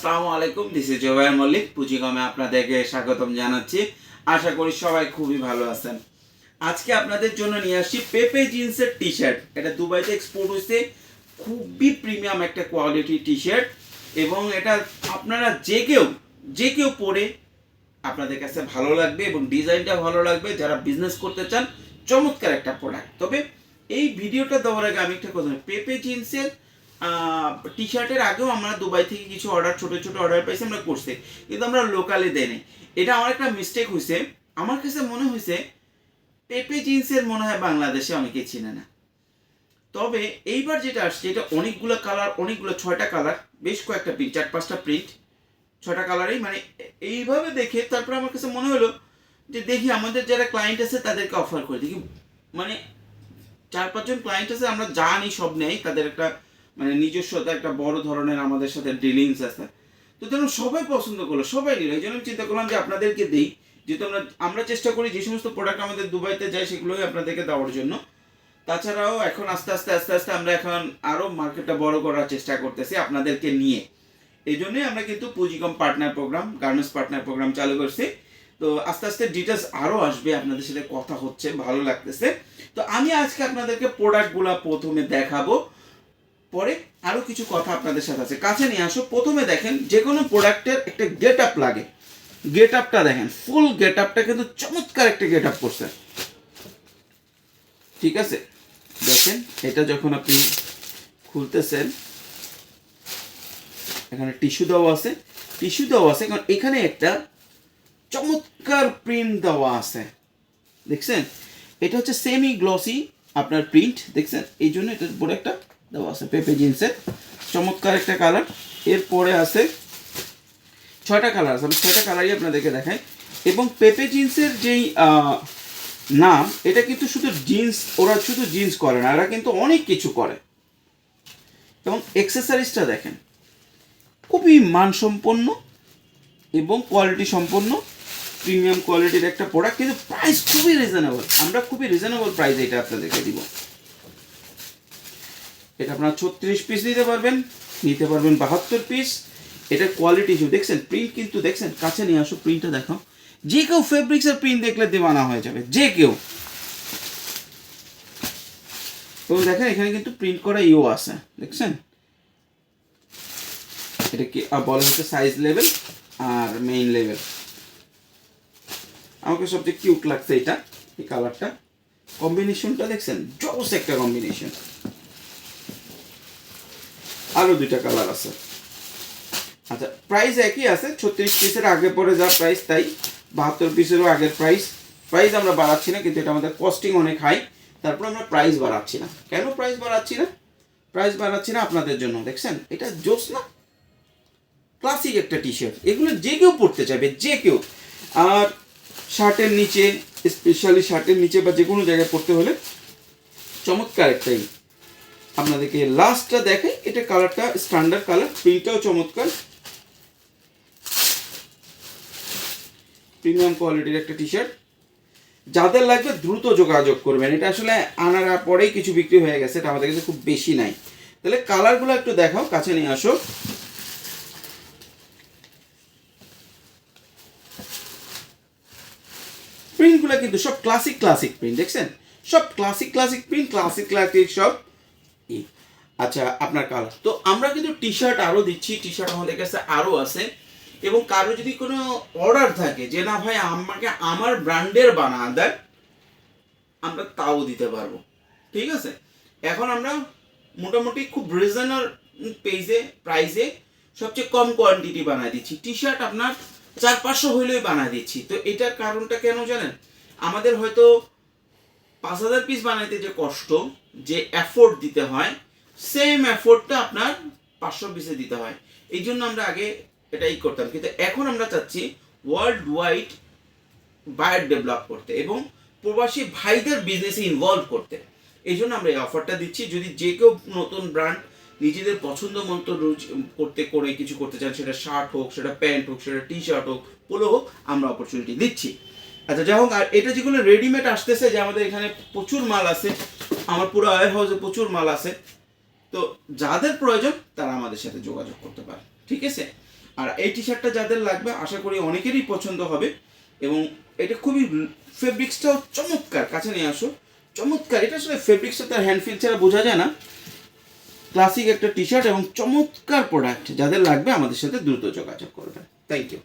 আসসালামু আলাইকুম this is Zobayer Mallick পুঁজিকমে আপনাদেরকে স্বাগতম জানাচ্ছি। আশা করি সবাই খুবই ভালো আছেন। আজকে আপনাদের জন্য নিয়ে আসছি পেপে জিন্সের টি শার্ট এটা দুবাইতে এক্সপোর্ট হয়েছে। খুবই প্রিমিয়াম একটা কোয়ালিটি টি শার্ট এবং এটা আপনারা যে কেউ যে কেউ পরে আপনাদের কাছে ভালো লাগবে এবং ডিজাইনটা ভালো লাগবে, যারা বিজনেস করতে চান, চমৎকার একটা প্রোডাক্ট তবে এই ভিডিওটা দেওয়ার আগে আমি একটা কথা পেপে জিন্সের টি শার্টের আগেও আমরা দুবাই থেকে কিছু অর্ডার ছোট ছোট অর্ডার পাইছি, আমরা করছি। কিন্তু আমরা লোকালে দেয়নি এটা আমার একটা মিস্টেক হয়েছে আমার কাছে মনে হয়েছে পেপে জিন্সের মনে হয় বাংলাদেশে অনেকে চিনে না। তবে এইবার যেটা আসছে, এটা অনেকগুলো কালার অনেকগুলো ছয়টা কালার বেশ কয়েকটা প্রিন্ট চার, পাঁচটা প্রিন্ট ছটা কালারই মানে এইভাবে দেখে তারপরে আমার কাছে মনে হলো যে দেখি আমাদের যারা ক্লায়েন্ট আছে, তাদেরকে অফার করে। দেখি মানে চার, পাঁচজন ক্লায়েন্ট আছে, আমরা জানি, সব নেই, তাদের একটা মানে নিজস্বতা একটা বড় ধরনের আমাদের সাথে ডিলিংস আছে। তো তেমন সবাই পছন্দ করল সবাই নিল। এই জন্য আমি চিন্তা করলাম যে আপনাদেরকে দিই, যেহেতু আমরা আমরা চেষ্টা করি যে সমস্ত প্রোডাক্ট আমাদের দুবাইতে যায় সেগুলোই আপনাদেরকে দেওয়ার জন্য। তাছাড়াও এখন আস্তে আস্তে আস্তে আস্তে আমরা এখন আরও মার্কেটটা বড় করার চেষ্টা করতেছি আপনাদেরকে নিয়ে। এই জন্যই আমরা কিন্তু Punjicom partner program garments partner program চালু করছি। তো আস্তে আস্তে ডিটেলস আরও আসবে, আপনাদের সাথে কথা হচ্ছে, ভালো লাগতেছে। তো আমি আজকে আপনাদেরকে প্রোডাক্টগুলো প্রথমে দেখাবো। পরে আরও কিছু কথা আপনাদের সাথে আছে। কাছে নিয়ে আসো। প্রথমে দেখেন, যে কোনো প্রোডাক্টের একটা গেট আপ লাগে। গেট আপটা দেখেন ফুল গেট আপটা কিন্তু চমৎকার একটা গেট আপ করছে। ঠিক আছে? দেখেন, এটা যখন আপনি খুলতেছেন, এখানে টিস্যু দেওয়া আছে। টিস্যু দেওয়া আছে, কারণ এখানে একটা চমৎকার প্রিন্ট দেওয়া আছে। দেখছেন? এটা হচ্ছে সেমি গ্লসি আপনার প্রিন্ট দেখছেন? এই জন্য এটার উপরে একটা দেওয়া আছে পেপে জিন্সের। চমৎকার একটা কালার। এরপরে আছে ছয়টা কালার আছে। আমি ছয়টা কালারই আপনাদেরকে দেখাই। এবং পেপে জিন্সের যেই নাম, এটা কিন্তু শুধু জিন্স, ওরা শুধু জিন্স করে না, এরা কিন্তু অনেক কিছু করে। এবং এক্সেসারিজটা দেখেন। খুবই মানসম্পন্ন এবং কোয়ালিটি সম্পন্ন প্রিমিয়াম কোয়ালিটির একটা প্রোডাক্ট কিন্তু প্রাইস খুবই রিজনেবল আমরা খুবই রিজনেবল প্রাইস এটা আপনাদেরকে দিব। এটা আপনারা ছত্রিশ পিস নিতে পারবেন নিতে পারবেন বাহাত্তর পিস এটা কোয়ালিটি হিসেবে দেখছেন প্রিন্ট কিন্তু দেখছেন, কাছে নিয়ে আসো প্রিন্টটা দেখো যে কেউ ফেব্রিক্সের প্রিন্ট দেখলে দেওয়ানা হয়ে যাবে, যে কেউ। এবং দেখেন, এখানে কিন্তু প্রিন্ট করা ইও আছে, দেখছেন? এটা কি বলা হচ্ছে সাইজ লেভেল আর মেইন লেভেল আমাকে সবচেয়ে কিউট লাগছে এটা, এই কালারটা কম্বিনেশনটা দেখছেন জবস একটা কম্বিনেশন আরও দুইটা কালার আছে। আচ্ছা প্রাইস একই আছে, ছত্রিশ পিসের আগে পরে যা প্রাইস তাই, বাহাত্তর পিসেরও আগের প্রাইস প্রাইস আমরা বাড়াচ্ছি না, কিন্তু এটা আমাদের কস্টিং অনেক হাই তারপর আমরা প্রাইস বাড়াচ্ছি না। কেন প্রাইস বাড়াচ্ছি না? প্রাইস বাড়াচ্ছি না আপনাদের জন্য, দেখছেন? এটা জোস না ক্লাসিক একটা টি শার্ট এগুলো যে কেউ পরতে চাইবে, যে কেউ। আর শার্টের নিচে স্পেশালি শার্টের নিচে বা যে কোনো জায়গায় পরতে হলে চমৎকার একটাই আপনাদেরকে লাস্টটা দেখে, এটা কালারটা স্ট্যান্ডার্ড কালার প্রিন্টটাও চমৎকার। প্রিমিয়াম কোয়ালিটির একটা টি শার্ট যাদের লাগবে দ্রুত যোগাযোগ করবেন। এটা আসলে আনার পরেই কিছু বিক্রি হয়ে গেছে, এটা আমাদের কাছে খুব বেশি নাই। তাহলে কালারগুলো একটু দেখাও, কাছে নিয়ে আসো। প্রিন্টগুলো কিন্তু সব ক্লাসিক ক্লাসিক প্রিন্ট দেখছেন? সব classic classic print classic classic সব। আচ্ছা আপনার কালার তো আমরা কিন্তু টি শার্ট আরও দিচ্ছি টি শার্ট আমাদের কাছে আরও আছে। এবং কারও যদি কোনো অর্ডার থাকে যে, না ভাই, আমাকে আমার ব্র্যান্ডের বানা দেয় আমরা তাও দিতে পারব। ঠিক আছে? এখন আমরা মোটামুটি খুব রিজনেবল পেজে প্রাইসে সবচেয়ে কম কোয়ান্টিটি বানায় দিচ্ছি। টি শার্ট আপনার চার পাঁচশো হইলেই বানায় দিচ্ছি। তো এটার কারণটা কেন জানেন? আমাদের হয়তো পাঁচ হাজার পিস বানাইতে যে কষ্ট, যে এফোর্ট দিতে হয় সেম এফোর্টটা আপনার পাঁচশো পিসে দিতে হয়। এই জন্য আমরা আগে এটাই করতাম। কিন্তু এখন আমরা চাচ্ছি ওয়ার্ল্ড ওয়াইড বায়ার ডেভেলপ করতে এবং প্রবাসী ভাইদের বিজনেসে ইনভলভ করতে। এই জন্য আমরা এই অফারটা দিচ্ছি। যদি যে কেউ নতুন ব্র্যান্ড নিজেদের পছন্দ মতো রুচ করতে, করে কিছু করতে চান, সেটা শার্ট হোক, সেটা প্যান্ট হোক, সেটা টি শার্ট হোক পোলো হোক, আমরা অপরচুনিটি দিচ্ছি। আচ্ছা যাই হোক, আর এটা যেগুলো রেডিমেড আসতেছে যে আমাদের এখানে প্রচুর মাল আছে, আমার পুরো ওয়ার হাউসে প্রচুর মাল আছে তো যাদের প্রয়োজন, তারা আমাদের সাথে যোগাযোগ করতে পারে। ঠিক আছে? আর এই টি শার্টটা যাদের লাগবে, আশা করি অনেকেরই পছন্দ হবে এবং এটা খুবই ফেব্রিক্সটাও চমৎকার, কাছে নিয়ে আসো। চমৎকার, এটা আসলে ফেব্রিক্সটা তার হ্যান্ড ফিল ছাড়া বোঝা যায় না। ক্লাসিক একটা টি শার্ট এবং চমৎকার প্রোডাক্ট যাদের লাগবে, আমাদের সাথে দ্রুত যোগাযোগ করবেন থ্যাংক ইউ